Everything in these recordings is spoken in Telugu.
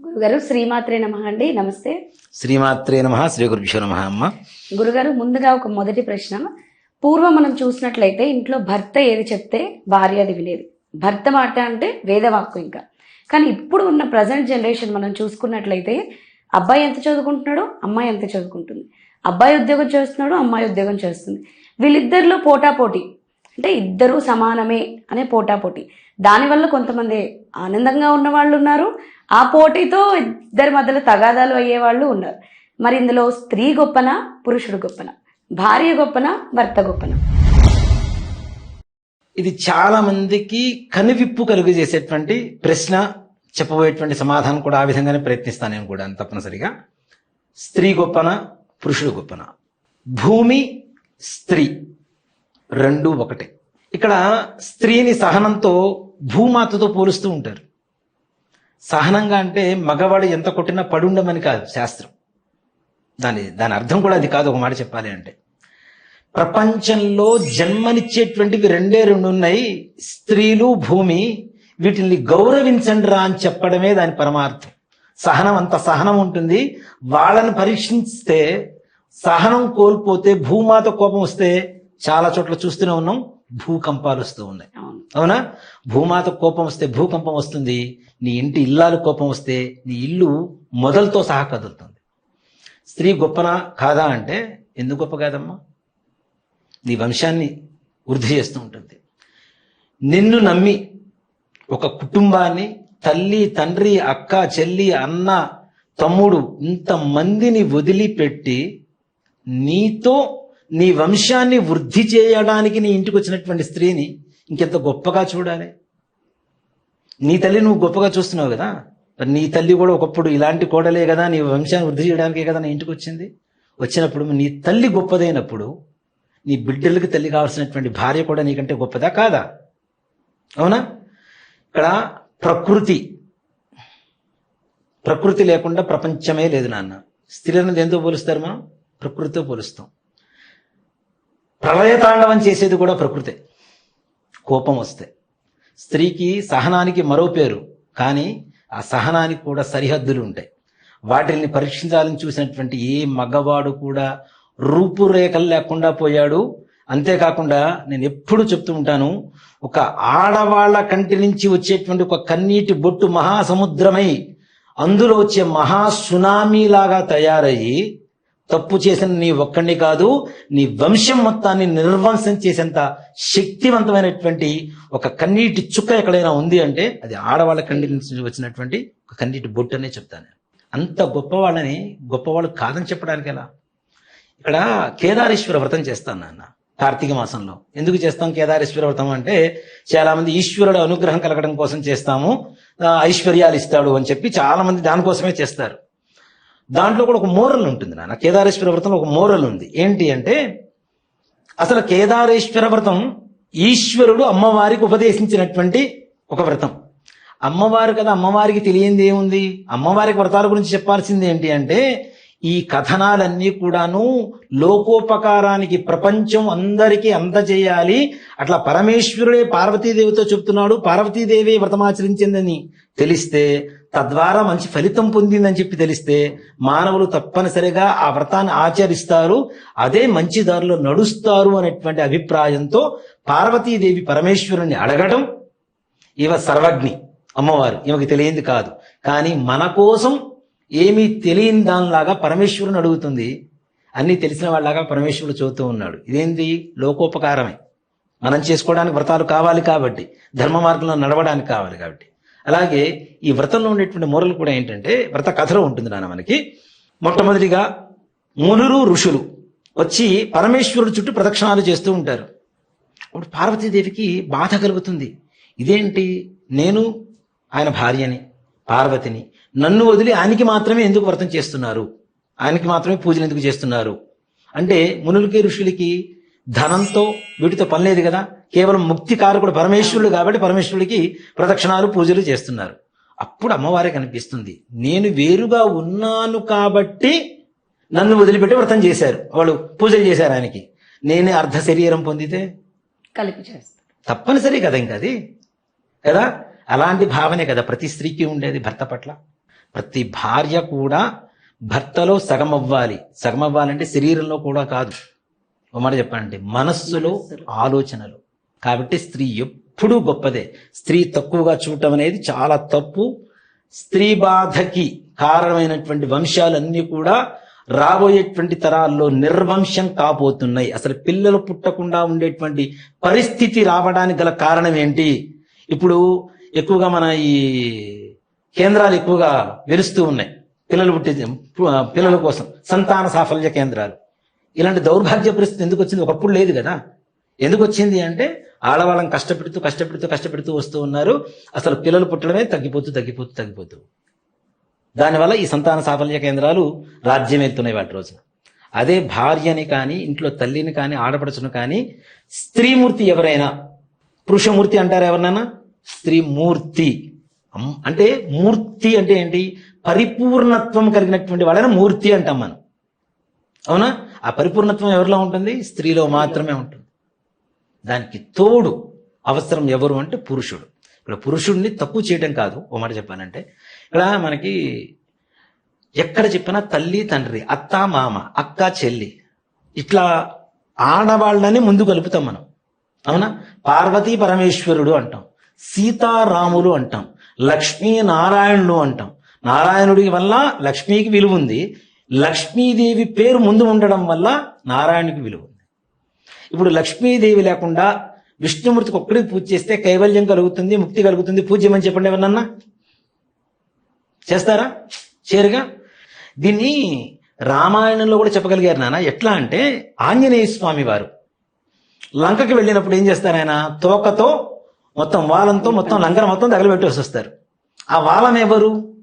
గురుగారు శ్రీమాత్రే నమ అండి. నమస్తే. శ్రీమాత్రే నమ శ్రీ గురుభ్యో నమ అమ్మ. గురుగారు ముందుగా ఒక మొదటి ప్రశ్న. పూర్వం మనం చూసినట్లయితే ఇంట్లో భర్త ఏది చెప్తే భార్య అది వినేది. భర్త మాట అంటే వేదవాక్కు ఇంకా. కానీ ఇప్పుడు ఉన్న ప్రజెంట్ జనరేషన్ మనం చూసుకున్నట్లయితే అబ్బాయి ఎంత చదువుకుంటున్నాడో అమ్మాయి ఎంత చదువుకుంటుంది. అబ్బాయి ఉద్యోగం చేస్తున్నాడు అమ్మాయి ఉద్యోగం చేస్తుంది. వీళ్ళిద్దరిలో పోటాపోటీ అంటే ఇద్దరూ సమానమే అనే పోటాపోటీ దానివల్ల కొంతమంది ఆనందంగా ఉన్న వాళ్ళు ఉన్నారు. ఆ పోటీతో ఇద్దరి మధ్యలో తగాదాలు అయ్యే వాళ్ళు ఉన్నారు. మరి ఇందులో స్త్రీ గొప్పన పురుషుడు గొప్పన భార్య గొప్పన భర్త గొప్పన? ఇది చాలా మందికి కనువిప్పు కలుగు చేసేటువంటి ప్రశ్న చెప్పబోయేటువంటి సమాధానం కూడా ఆ విధంగానే ప్రయత్నిస్తాను నేను కూడా తప్పనిసరిగా. స్త్రీ గొప్పన పురుషుడు గొప్పన. భూమి స్త్రీ. రెండు ఒకటే. ఇక్కడ స్త్రీని సహనంతో భూమాతతో పోలుస్తూ ఉంటారు. సహనంగా అంటే మగవాడు ఎంత కొట్టినా పడుండమని కాదు శాస్త్రం. దాని దాని అర్థం కూడా అది కాదు ఒక మాట చెప్పాలి అంటే. ప్రపంచంలో జన్మనిచ్చేటువంటివి రెండే రెండు ఉన్నాయి స్త్రీలు భూమి. వీటిని గౌరవించండి రా అని చెప్పడమే దాని పరమార్థం. సహనం అంత సహనం ఉంటుంది. వాళ్ళని పరీక్షిస్తే సహనం కోల్పోతే భూమాత కోపం వస్తే చాలా చోట్ల చూస్తూనే ఉన్నాం భూకంపాలు వస్తూ ఉన్నాయి. అవును. భూమాత కోపం వస్తే భూకంపం వస్తుంది నీ ఇంటి ఇల్లాలు కోపం వస్తే నీ ఇల్లు మొదలతో సహా కదులుతుంది. స్త్రీ గొప్పనా కాదా అంటే ఎందుకు గొప్ప కాదమ్మా? నీ వంశాన్ని వృద్ధి చేస్తూ ఉంటుంది. నిన్ను నమ్మి ఒక కుటుంబాన్ని తల్లి తండ్రి అక్క చెల్లి అన్న తమ్ముడు ఇంతమందిని వదిలిపెట్టి నీతో నీ వంశాన్ని వృద్ధి చేయడానికి నీ ఇంటికి వచ్చినటువంటి స్త్రీని ఇంకెంత గొప్పగా చూడాలి? నీ తల్లి నువ్వు గొప్పగా చూస్తున్నావు కదా? మరి నీ తల్లి కూడా ఒకప్పుడు ఇలాంటి కోడలే కదా నీ వంశాన్ని వృద్ధి చేయడానికే కదా నీ ఇంటికి వచ్చింది? వచ్చినప్పుడు నీ తల్లి గొప్పదైనప్పుడు నీ బిడ్డలకి తల్లి కావాల్సినటువంటి భార్య కూడా నీకంటే గొప్పదా కాదా? అవునా? ఇక్కడ ప్రకృతి ప్రకృతి లేకుండా ప్రపంచమే లేదు నాన్న. స్త్రీలను దేంతో పోలుస్తారు మనం? ప్రకృతితో పోలుస్తాం. ప్రళయతాండవం చేసేది కూడా ప్రకృతే. కోపం వస్తే. స్త్రీకి సహనానికి మరో పేరు కానీ ఆ సహనానికి కూడా సరిహద్దులు ఉంటాయి వాటిని పరీక్షించాలని చూసినటువంటి ఏ మగవాడు కూడా రూపురేఖలు లేకుండా పోయాడు. అంతేకాకుండా నేను ఎప్పుడు చెప్తూ ఉంటాను ఒక ఆడవాళ్ళ కంటి నుంచి వచ్చేటువంటి ఒక కన్నీటి బొట్టు మహాసముద్రమై అందులో వచ్చే మహా సునామీలాగా తయారయ్యి తప్పు చేసిన నీ ఒక్కడిని కాదు నీ వంశం మొత్తాన్ని నిర్వంశం చేసేంత శక్తివంతమైనటువంటి ఒక కన్నీటి చుక్క ఎక్కడైనా ఉంది అంటే అది ఆడవాళ్ళ కంటి నుంచి వచ్చినటువంటి ఒక కన్నీటి బొట్టు అనే చెప్తాను. అంత గొప్పవాళ్ళని గొప్పవాళ్ళు కాదని చెప్పడానికి ఎలా? ఇక్కడ కేదారేశ్వర వ్రతం చేస్తాను నాన్న కార్తీక మాసంలో. ఎందుకు చేస్తాం కేదారేశ్వర వ్రతం అంటే చాలా మంది ఈశ్వరుడు అనుగ్రహం కలగడం కోసం చేస్తాము ఐశ్వర్యాలు ఇస్తాడు అని చెప్పి చాలా మంది దానికోసమే చేస్తారు. దాంట్లో కూడా ఒక మోరల్ ఉంటుంది నాన్న. కేదారేశ్వర వ్రతంలో ఒక మోరల్ ఉంది. ఏంటి అంటే అసలు కేదారేశ్వర వ్రతం ఈశ్వరుడు అమ్మవారికి ఉపదేశించినటువంటి ఒక వ్రతం. అమ్మవారు కదా అమ్మవారికి తెలియంది ఏముంది? అమ్మవారికి వ్రతాల గురించి చెప్పాల్సింది ఏంటి అంటే ఈ కథనాలన్నీ కూడాను లోకోపకారానికి ప్రపంచం అందరికీ అందజేయాలి. అట్లా పరమేశ్వరుడే పార్వతీదేవితో చెప్తున్నాడు పార్వతీదేవి వ్రతమాచరించిందని తెలిస్తే తద్వారా మంచి ఫలితం పొందిందని చెప్పి తెలిస్తే మానవులు తప్పనిసరిగా ఆ వ్రతాన్ని ఆచరిస్తారు అదే మంచి దారిలో నడుస్తారు అనేటువంటి అభిప్రాయంతో పార్వతీదేవి పరమేశ్వరుని అడగడం ఇవ సర్వజ్ఞి. అమ్మవారు ఈమెకి తెలియంది కాదు. కానీ మన కోసం ఏమీ తెలియని దానిలాగా పరమేశ్వరుని అడుగుతుంది. అన్ని తెలిసిన వాళ్ళలాగా పరమేశ్వరుడు చదువుతూ ఉన్నాడు. ఇదేంటి లోకోపకారమే. మనం చేసుకోవడానికి వ్రతాలు కావాలి కాబట్టి ధర్మ మార్గంలో నడవడానికి కావాలి కాబట్టి. అలాగే ఈ వ్రతంలో ఉండేటువంటి మూరలు కూడా ఏంటంటే వ్రత కథలో ఉంటుంది నాన్న మనకి. మొట్టమొదటిగా మునులు ఋషులు వచ్చి పరమేశ్వరుడు చుట్టూ ప్రదక్షిణాలు చేస్తూ ఉంటారు. అప్పుడు పార్వతీదేవికి బాధ కలుగుతుంది. ఇదేంటి? నేను ఆయన భార్యని పార్వతిని నన్ను వదిలి ఆయనకి మాత్రమే ఎందుకు వ్రతం చేస్తున్నారు? ఆయనకి మాత్రమే పూజలు ఎందుకు చేస్తున్నారు? అంటే మునులకి ఋషులకి ధనంతో వీటితో పని లేదు కదా? కేవలం ముక్తి కారకుడు పరమేశ్వరుడు కాబట్టి పరమేశ్వరుడికి ప్రదక్షిణాలు పూజలు చేస్తున్నారు. అప్పుడు అమ్మవారే కనిపిస్తుంది. నేను వేరుగా ఉన్నాను కాబట్టి నన్ను వదిలిపెట్టి వ్రతం చేశారు. వాళ్ళు పూజలు చేశారు ఆయనకి. నేనే అర్ధ శరీరం పొందితే కలిపి చేస్తారు. తప్పనిసరి కదా ఇంకా అది. కదా? అలాంటి భావనే కదా ప్రతి స్త్రీకి ఉండేది భర్త పట్ల. ప్రతి భార్య కూడా భర్తలో సగం అవ్వాలి సగం అవ్వాలంటే శరీరంలో కూడా కాదు. ఒక మాట చెప్పాలంటే మనస్సులో మనస్సులో. ఆలోచనలు. కాబట్టి స్త్రీ ఎప్పుడూ గొప్పదే. స్త్రీ తక్కువగా చూడటం అనేది చాలా తప్పు. స్త్రీ బాధకి కారణమైనటువంటి వంశాలన్నీ కూడా రాబోయేటువంటి తరాల్లో నిర్వంశం కాబోతున్నాయి. అసలు పిల్లలు పుట్టకుండా ఉండేటువంటి పరిస్థితి రావడానికి గల కారణం ఏంటి? ఇప్పుడు ఎక్కువగా మన ఈ కేంద్రాలు ఎక్కువగా వెలుస్తూ ఉన్నాయి. పిల్లలు పుట్టే పిల్లల కోసం సంతాన సాఫల్య కేంద్రాలు. ఇలాంటి దౌర్భాగ్య పరిస్థితి ఎందుకు వచ్చింది? ఒకప్పుడు లేదు కదా. ఎందుకు వచ్చింది అంటే ఆడవాళ్ళని కష్టపెడుతూ కష్టపెడుతూ కష్టపెడుతూ వస్తూ ఉన్నారు. అసలు పిల్లలు పుట్టడమే తగ్గిపోతూ తగ్గిపోతూ తగ్గిపోతూ. దానివల్ల ఈ సంతాన సాఫల్య కేంద్రాలు రాజ్యం వాటి రోజున. అదే భార్యని కానీ ఇంట్లో తల్లిని కానీ ఆడపడుచును కానీ స్త్రీమూర్తి ఎవరైనా పురుషమూర్తి అంటారు ఎవరినైనా స్త్రీమూర్తి. అంటే మూర్తి అంటే ఏంటి? పరిపూర్ణత్వం కలిగినటువంటి వాళ్ళని మూర్తి అంటాం మనం. అవునా? ఆ పరిపూర్ణత్వం ఎవరిలో ఉంటుంది? స్త్రీలో మాత్రమే ఉంటుంది. దానికి తోడు అవసరం ఎవరు అంటే పురుషుడు. ఇక్కడ పురుషుడిని తక్కువ చేయడం కాదు. ఓ మాట చెప్పానంటే ఇక్కడ మనకి ఎక్కడ చెప్పినా తల్లి తండ్రి అత్త మామ అక్క చెల్లి ఇట్లా ఆడవాళ్ళని ముందు కలుపుతాం మనం. అవునా? పార్వతీ పరమేశ్వరుడు అంటాం. సీతారాములు అంటాం. లక్ష్మీ నారాయణుడు అంటాం. నారాయణుడి వల్ల లక్ష్మీకి విలువ ఉంది. లక్ష్మీదేవి పేరు ముందు ఉండడం వల్ల నారాయణుడికి విలువ ఉంది. ఇప్పుడు లక్ష్మీదేవి లేకుండా విష్ణుమూర్తికి ఒక్కడికి పూజ చేస్తే కైవల్యం కలుగుతుంది ముక్తి కలుగుతుంది పూజ్యమని చెప్పండి ఎవరన్నా చేస్తారా? చేరుగా దీన్ని రామాయణంలో కూడా చెప్పగలిగారు నాన్న. ఎట్లా అంటే ఆంజనేయ స్వామి వారు. లంకకి వెళ్ళినప్పుడు ఏం చేస్తారు ఆయన? తోకతో మొత్తం వాలంతో మొత్తం లంకన మొత్తం తగలబెట్టేసి వస్తారు ఆ వాలం ఎవరు?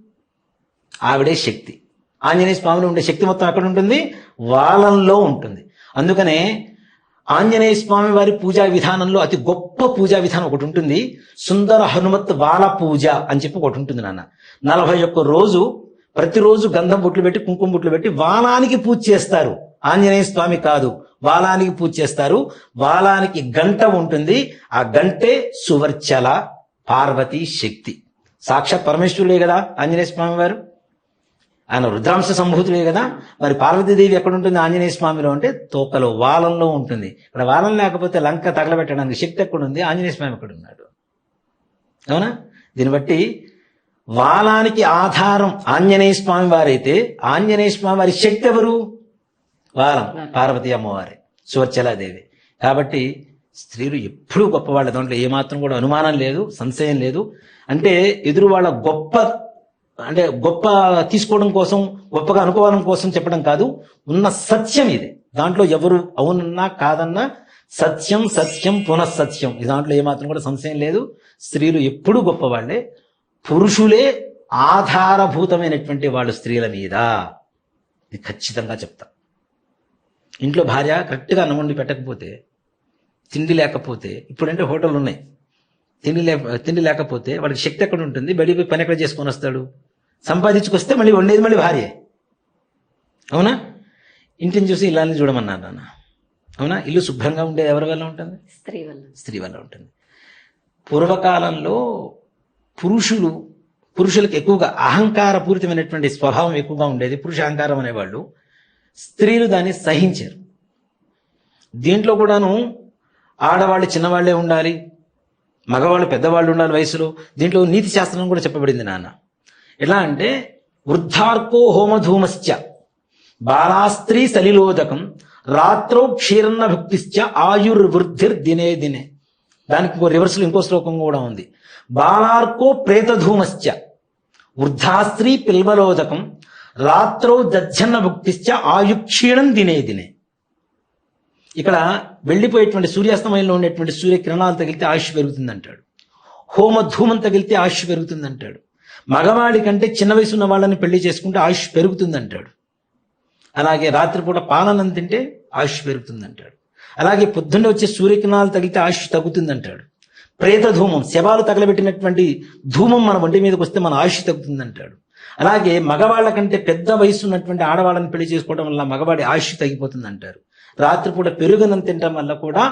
ఆవిడే శక్తి. ఆంజనేయ స్వామిలో ఉండే శక్తి మొత్తం ఎక్కడ ఉంటుంది? వాలంలో ఉంటుంది. అందుకనే ఆంజనేయ స్వామి వారి పూజా విధానంలో అతి గొప్ప పూజా విధానం ఒకటి ఉంటుంది. సుందర హనుమత్ వాల పూజ అని చెప్పి ఒకటి ఉంటుంది నాన్న. నలభై ఒక్క రోజు ప్రతిరోజు గంధం బొట్లు పెట్టి కుంకుమ బుట్లు పెట్టి వాలానికి పూజ చేస్తారు. ఆంజనేయ స్వామి కాదు. వాలానికి పూజ చేస్తారు. వాలానికి గంట ఉంటుంది. ఆ గంటే సువర్చల పార్వతీ శక్తి. సాక్షాత్ పరమేశ్వరుడే కదా ఆంజనేయ స్వామి వారు? ఆయన రుద్రాంశ సంభూతులే కదా. మరి పార్వతీదేవి ఎక్కడ ఉంటుంది? ఆంజనేయ స్వామిలో అంటే తోకలో వాలంలో ఉంటుంది. ఇక్కడ వాలం లేకపోతే లంక తగలబెట్టడానికి శక్తి ఎక్కడ ఉంది? ఆంజనేయ స్వామి ఎక్కడ ఉన్నాడు. అవునా? దీన్ని బట్టి వాలానికి ఆధారం ఆంజనేయ స్వామి వారైతే ఆంజనేయ స్వామి వారి శక్తి ఎవరు? వారం పార్వతి అమ్మవారి సువర్చలాదేవి. కాబట్టి స్త్రీలు ఎప్పుడూ గొప్పవాళ్ళ. దాంట్లో ఏమాత్రం కూడా అనుమానం లేదు సంశయం లేదు. అంటే ఎదురు వాళ్ళ గొప్ప అంటే గొప్ప తీసుకోవడం కోసం గొప్పగా అనుకోవడం కోసం చెప్పడం కాదు ఉన్న సత్యం ఇది. దాంట్లో ఎవరు అవునన్నా కాదన్నా సత్యం సత్యం పునఃసత్యం. ఈ దాంట్లో ఏమాత్రం కూడా సంశయం లేదు. స్త్రీలు ఎప్పుడూ గొప్పవాళ్ళే పురుషులే ఆధారభూతమైనటువంటి వాళ్ళు స్త్రీల మీద. ఇది ఖచ్చితంగా చెప్తా. ఇంట్లో భార్య కరెక్ట్గా అన్నం వండి పెట్టకపోతే తిండి లేకపోతే ఇప్పుడంటే హోటల్ ఉన్నాయి. తిండి లే తిండి లేకపోతే వాడికి శక్తి ఎక్కడ ఉంటుంది? బయటికి పని ఎక్కడ చేసుకొని వస్తాడు? సంపాదించుకొస్తే మళ్ళీ వండేది మళ్ళీ భార్య. అవునా? ఇంటిని చూసి ఇల్లాన్ని చూడమన్నారు నాన్న. అవునా? ఇల్లు శుభ్రంగా ఉండేది ఎవరి వల్ల ఉంటుంది? స్త్రీ వల్ల. స్త్రీ వల్ల ఉంటుంది. పూర్వకాలంలో పురుషులు పురుషులకు ఎక్కువగా అహంకారపూరితమైనటువంటి స్వభావం ఎక్కువగా ఉండేది. పురుష అహంకారం అనేవాళ్ళు స్త్రీలు దాన్ని సహించారు. దీంట్లో కూడాను ఆడవాళ్ళు చిన్నవాళ్ళే ఉండాలి మగవాళ్ళు పెద్దవాళ్ళు ఉండాలి వయసులో. దీంట్లో నీతి శాస్త్రం కూడా చెప్పబడింది నాన్న. ఎలా అంటే వృద్ధార్కో హోమధూమశ్చ బాలాస్త్రీ సలిలోదకం రాత్రో క్షీరన్న భుక్తిశ్చ ఆయుర్వృద్ధిర్ దినే దినే. దానికి ఇంకో రివర్స్లో ఇంకో శ్లోకం కూడా ఉంది. బాలార్కో ప్రేతధూమశ్చ వృద్ధాస్త్రీ పిల్వలోదకం రాత్రో దజ్జన్న భుక్తిశ్చ ఆయుక్షీణం దినే దినే. ఇక్కడ వెళ్ళిపోయేటువంటి సూర్యాస్తమయంలో ఉండేటువంటి సూర్యకిరణాలు తగిలితే ఆయుష్ పెరుగుతుంది అంటాడు హోమధూమం తగిలితే ఆయుష్ పెరుగుతుంది అంటాడు మగవాడి కంటే చిన్న వయసు ఉన్న వాళ్ళని పెళ్ళి చేసుకుంటే ఆయుష్ పెరుగుతుంది అంటాడు అలాగే రాత్రిపూట పాలనం తింటే ఆయుష్ పెరుగుతుంది అంటాడు అలాగే పొద్దున్నే వచ్చే సూర్యకిరణాలు తగిలితే ఆయుష్ తగ్గుతుంది అంటాడు ప్రేత ధూమం శవాలు తగలబెట్టినటువంటి ధూమం మన ఒంటి మీదకి వస్తే మన ఆయుష్ తగ్గుతుంది అంటాడు అలాగే మగవాళ్ళ కంటే పెద్ద వయసు ఉన్నటువంటి ఆడవాళ్ళని పెళ్ళి చేసుకోవడం వల్ల మగవాడి ఆయుష్ తగ్గిపోతుంది అంటారు రాత్రిపూట పెరుగునం తినడం వల్ల కూడా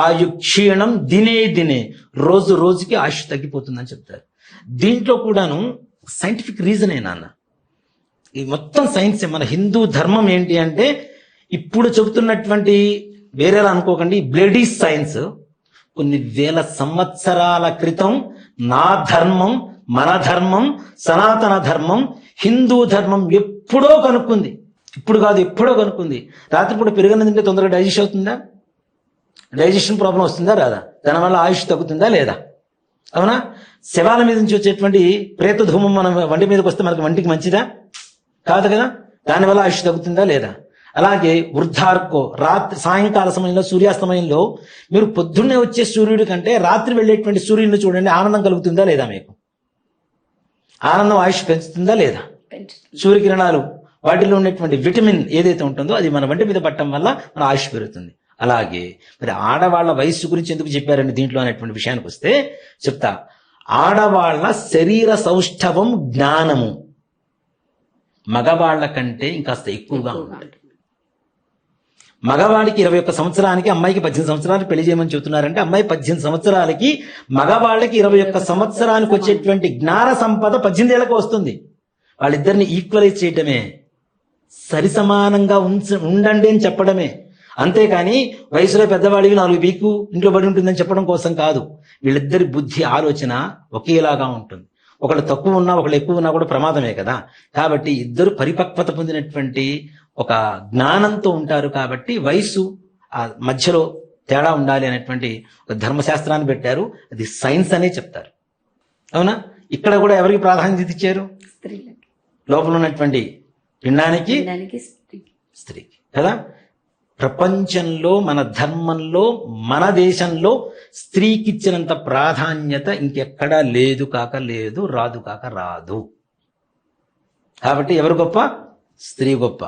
ఆయు క్షీణం దినే దినే రోజు రోజుకి ఆయుష్ తగ్గిపోతుందని చెప్తారు. దీంట్లో కూడాను సైంటిఫిక్ రీజనే నాన్న. ఈ మొత్తం సైన్స్ మన హిందూ ధర్మం ఏంటి అంటే ఇప్పుడు చెబుతున్నటువంటి వేరేలా అనుకోకండి బ్లడీ సైన్స్. కొన్ని వేల సంవత్సరాల క్రితం నా ధర్మం మన ధర్మం సనాతన ధర్మం హిందూ ధర్మం ఎప్పుడో కనుక్కుంది. ఇప్పుడు కాదు ఎప్పుడో కనుక్కుంది. రాత్రిపూట పెరుగన్న తింటే తొందరగా డైజెస్ట్ అవుతుందా? డైజెషన్ ప్రాబ్లం వస్తుందా రాదా? దానివల్ల ఆయుష్ తగ్గుతుందా లేదా? అవునా? శవాల మీద నుంచి వచ్చేటువంటి ప్రేత ధూమం మనం వంటి మీదకి వస్తే మనకి వంటికి మంచిదా? కాదు కదా? దానివల్ల ఆయుష్ తగ్గుతుందా లేదా? అలాగే వృద్ధార్కో రాత్రి సాయంకాల సమయంలో సూర్యాస్తమయంలో మీరు పొద్దున్నే వచ్చే సూర్యుడి కంటే రాత్రి వెళ్ళేటువంటి సూర్యుడిని చూడండి ఆనందం కలుగుతుందా లేదా మీకు? ఆనందం ఆయుష్ పెంచుతుందా లేదా? సూర్యకిరణాలు వాటిలో ఉన్నటువంటి విటమిన్ ఏదైతే ఉంటుందో అది మన వంటి మీద పట్టడం వల్ల మన ఆయుష్ పెరుగుతుంది. అలాగే మరి ఆడవాళ్ళ వయస్సు గురించి ఎందుకు చెప్పారండి దీంట్లో అనేటువంటి విషయానికి వస్తే చెప్తా. ఆడవాళ్ళ శరీర సౌష్ఠవం జ్ఞానము. మగవాళ్ళ కంటే ఇంకాస్త ఎక్కువగా ఉంటుంది. మగవాడికి ఇరవై ఒక్క సంవత్సరానికి అమ్మాయికి పద్దెనిమిది సంవత్సరాలు పెళ్ళి చేయమని చెబుతున్నారంటే అమ్మాయి పద్దెనిమిది సంవత్సరాలకి మగవాళ్ళకి ఇరవై ఒక్క సంవత్సరానికి వచ్చేటువంటి జ్ఞాన సంపద పద్దెనిమిది ఏళ్ళకి వస్తుంది. వాళ్ళిద్దరిని ఈక్వలైజ్ చేయటమే సరి సమానంగా ఉంచ ఉండండి అని చెప్పడమే. అంతేకాని వయసులో పెద్దవాడివి నాలుగు వీకు ఇంట్లో పడి ఉంటుందని చెప్పడం కోసం కాదు. వీళ్ళిద్దరి బుద్ధి ఆలోచన ఒకేలాగా ఉంటుంది. ఒకళ్ళు తక్కువ ఉన్నా ఒకళ్ళు ఎక్కువ ఉన్నా కూడా ప్రమాదమే కదా. కాబట్టి ఇద్దరు పరిపక్వత పొందినటువంటి ఒక జ్ఞానంతో ఉంటారు కాబట్టి వయసు ఆ మధ్యలో తేడా ఉండాలి అనేటువంటి ఒక ధర్మశాస్త్రాన్ని పెట్టారు. అది సైన్స్ అనే చెప్తారు. అవునా? ఇక్కడ కూడా ఎవరికి ప్రాధాన్యత ఇచ్చారు? స్త్రీలకి. లోపల ఉన్నటువంటి పిండానికి? స్త్రీకి. కదా? ప్రపంచంలో మన ధర్మంలో మన దేశంలో స్త్రీకి ఇచ్చినంత ప్రాధాన్యత ఇంకెక్కడా లేదు కాక లేదు రాదు కాక రాదు. కాబట్టి ఎవరు గొప్ప? స్త్రీ గొప్ప.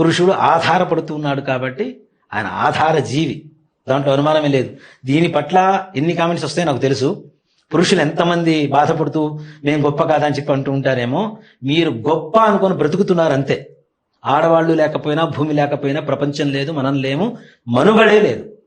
పురుషుడు ఆధారపడుతూ ఉన్నాడు కాబట్టి ఆయన ఆధార జీవి. దాంట్లో అనుమానమే లేదు. దీని పట్ల ఎన్ని కామెంట్స్ వస్తాయో నాకు తెలుసు. పురుషులు ఎంతమంది బాధపడుతూ మేము గొప్ప కాదని చెప్పి అంటూ ఉంటారేమో. మీరు గొప్ప అనుకొని బ్రతుకుతున్నారు అంతే. ఆడవాళ్ళు లేకపోయినా భూమి లేకపోయినా ప్రపంచం లేదు మనం లేము మనుగడే లేదు.